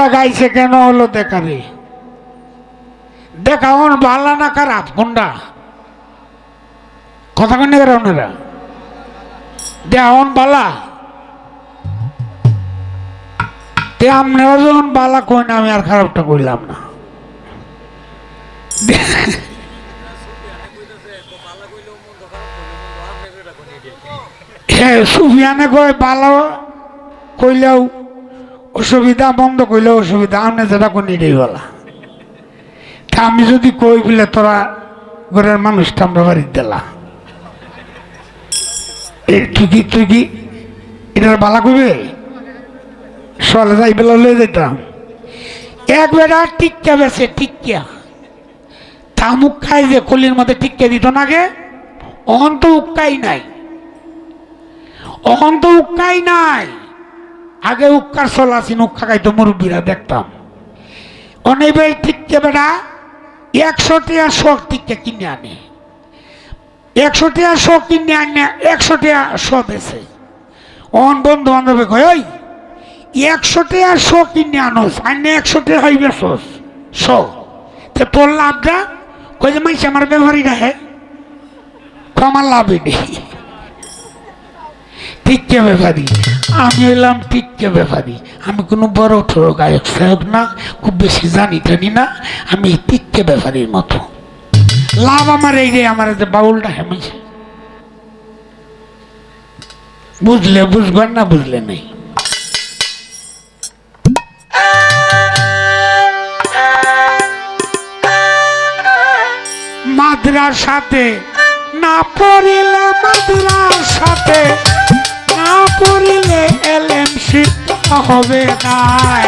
বেটা গাইছে কেন হলো দেখারে? দেখা অন ভালো না খারাপ কোনটা কথা কেন করে ওনারা দেখা অন বালা। তে আপনারা যখন বালা কই না, আমি আর খারাপটা কইলাম না। সুফিয়ানে কয়, বালা কইলেও অসুবিধা বন্ধ কইলেও অসুবিধা আপনি যেটা কোন বলা তা আমি যদি কই বলে তোরা ঘরের মানুষটা আমরা বাড়ির দিলা। এই কি, তুই কি? এটার বালা কইবে? সলে যাই বেলা লয়ে যেতাম এক বেড়া টিক্কা বেছে, টিক্কা। তামুক খাই যে কলির মধ্যে টিক্কা দিত না গে অহন তো উক্কাই নাই। অহন তো উক্কাই নাই। আগে উক্কার চল আসিন উক্কা খাইতো, মুরব্বীরা দেখতাম। অনেক ভাই টিক্কা বেড়া একশো টিয়া শখ টিক্কা কিনে আনে। একশো টিয়া শখ কিনে আনে একশো টিয়া শ বেছে অন বন্ধু বান্ধবে কয়, ওই একশো টিয়া শ কিনে আনোস আনে একশো টিয়া হইবে সস শ তে তোর লাভটা? কই যে, মাইছে, আমার ব্যবহারই রাখে আমার লাভই নেই। টিক্কে ব্যাপারী। আমি এলাম টিক্কে ব্যাপারী। আমি কোনো বড় ঠোড়ো গায়ক সায়ক না, খুব বেশি জানি টানি না। আমি টিক্কে ব্যাপারীর মতো। লাভ আমার এই রে আমার যে বাউলটা হেমেছে বুঝলে বুঝবেন না বুঝলে নেই। মাদ্রাসাতে না পড়িলে মাদ্রাসাতে না পড়িলে এলেম শিক্ষা হবে নাই।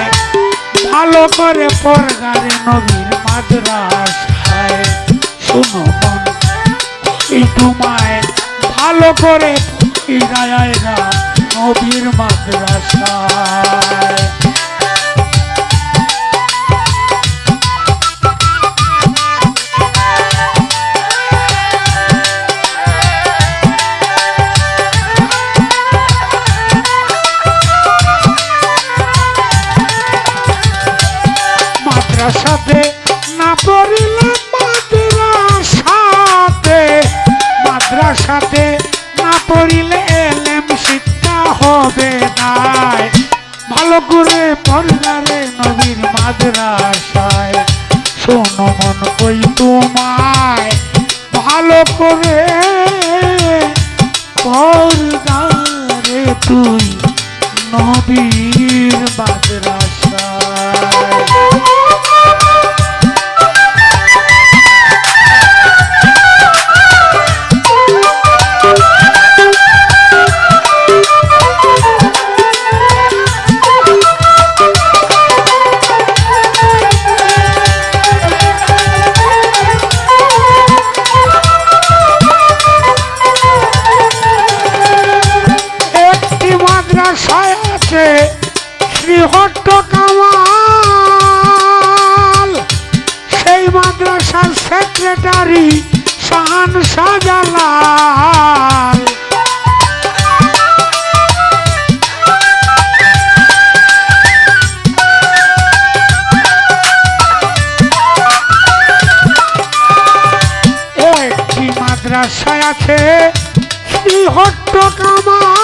ভালো করে পড়গারে নবীর মাদ্রাসায়। শুনো তোমায় ভালো করে নবীর মাদ্রাসায়। শোনো মন কই তোমায় ভালো করে তুই নবীর মাদ্রাসায় আছে শ্রীহট্ট কামাল। সেই মাদ্রাসার সেক্রেটারি শাহান শাহজালাল। মাদ্রাসায় আছে শ্রীহট্ট কামাল।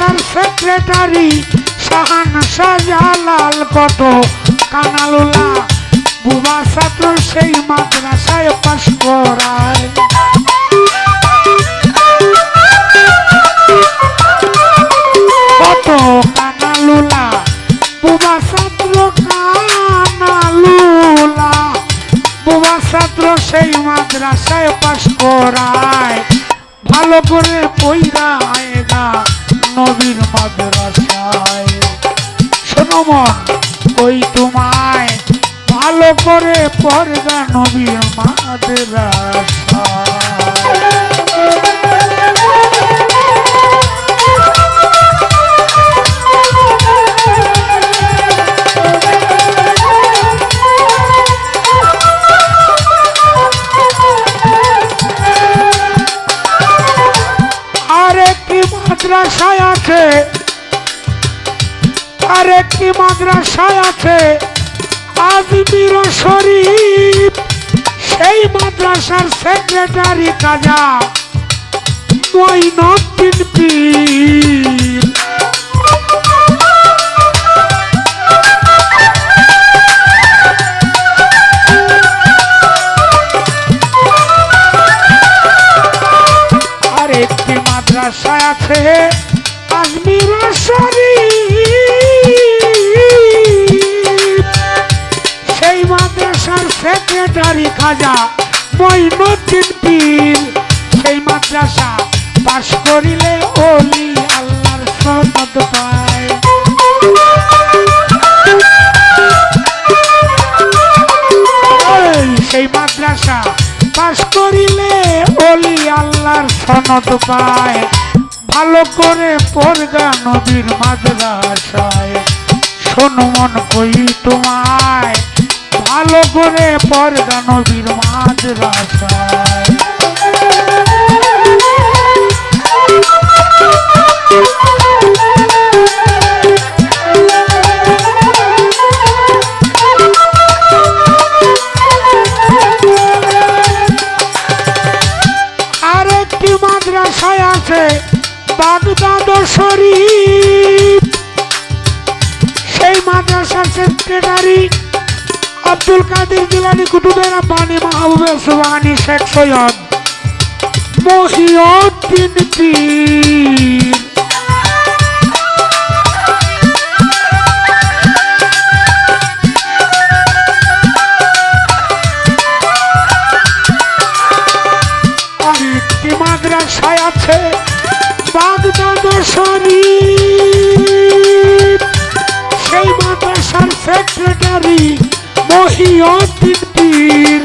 মাদ্রাসার সেক্রেটারি শাহান শাহজালাল কত কানালুলা বুবা ছাত্র সেই মাদ্রাসায় পাশ করায়। নবীর মাদ্রাসায় শোনো মন ওই তোমায় ভালো করে পড়গা নবীর মাদ্রাসায় আর একটি মাদ্রাসায় আছে। আজমির শরীফ, সেই মাদ্রাসার সেক্রেটারি কাজা মঈনুদ্দিন পীর। আর একটি মাদ্রাসা আছে সেক্রেটারি খাজা মঈনুদ্দিন পীর। সেই মাদ্রাসা করিলে ওলি আল্লাহর সনদ পায়। সেই মাদ্রাসা করিলে ওলি আল্লাহর সনদ পায়। ভালো করে পড়গা নবীর মাদ্রাসায়। শোনো মন কই তোমায়। ভালো করে পড়গা নবীর মাদ্রাসায় আরেকটি মাদ্রাসায় আছে বাগদাদ শরীফ। সেই মাদ্রাসার সেক্রেটারি আব্দুল কাদের জিলানি কুতুবের আব্বানি মাহবুবের সুবানি শেখ সৈয়দ মহিউদ্দিন পীর। মাদ্রাসায় আছে? বাগদাদ মহিউদ্দিন পীর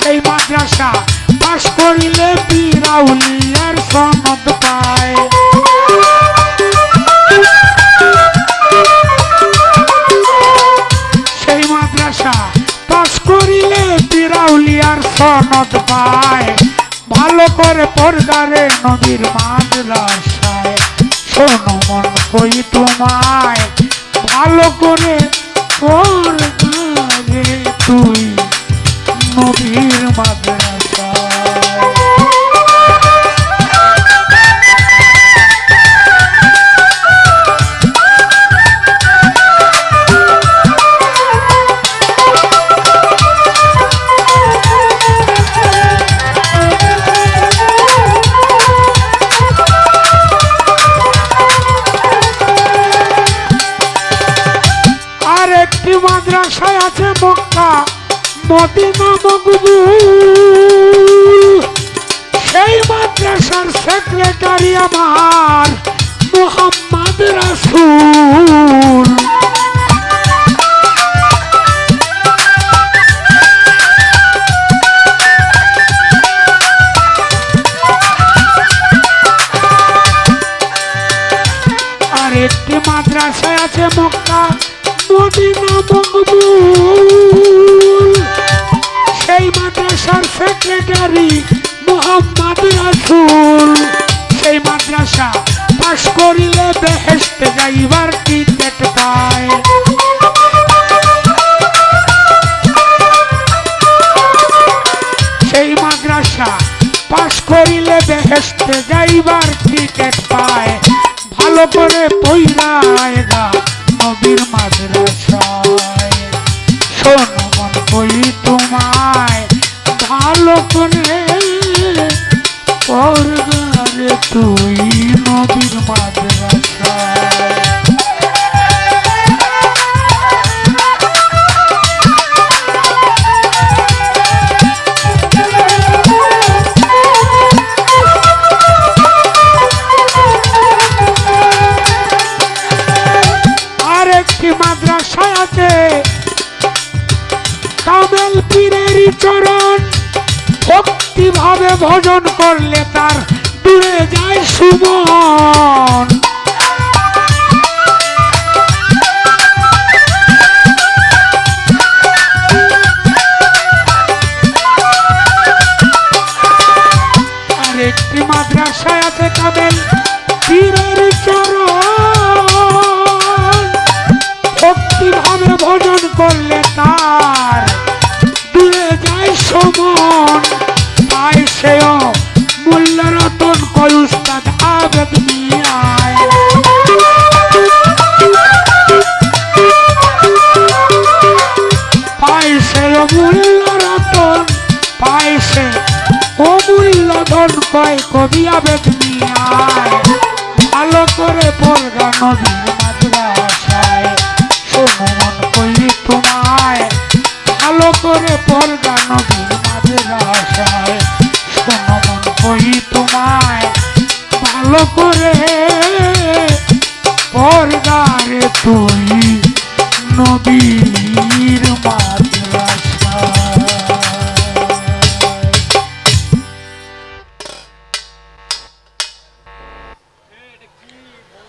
সেই মাদ্রাসা পাশ করিলে পীর আউলিয়ার সনদ পায়। সেই মাদ্রাসা পাশ করিলে পিরাউলিয়ার সনদ পায়। ভালো করে পর্দারে নদীর মাদ্রাসায় শোনো মন কই তোমায়। ভালো করে মদিনা মকবুল বেহেস্তে যাইবার টিকেট পায়, ভালো করে পইরায় গা নবীর মাদ্রাসায়। শোনো মন কই তোমায়, ভালো করে চরণ। ভক্তি ভাবে ভজন করলে তার দূরে যায় সুমন। একটি মাদ্রাসায় ভজন করলে অমূল্য রতন পাইছে অমূল্য ধন কয় কবি আবেদ মিয়ায় ভালো করে পড়গা নদীর মাদ্রাসায় সমন কইলি তোমায় ভালো করে পড়গা নদীর মাদ্রাসায় সমন কই তোমায়। ভালো করে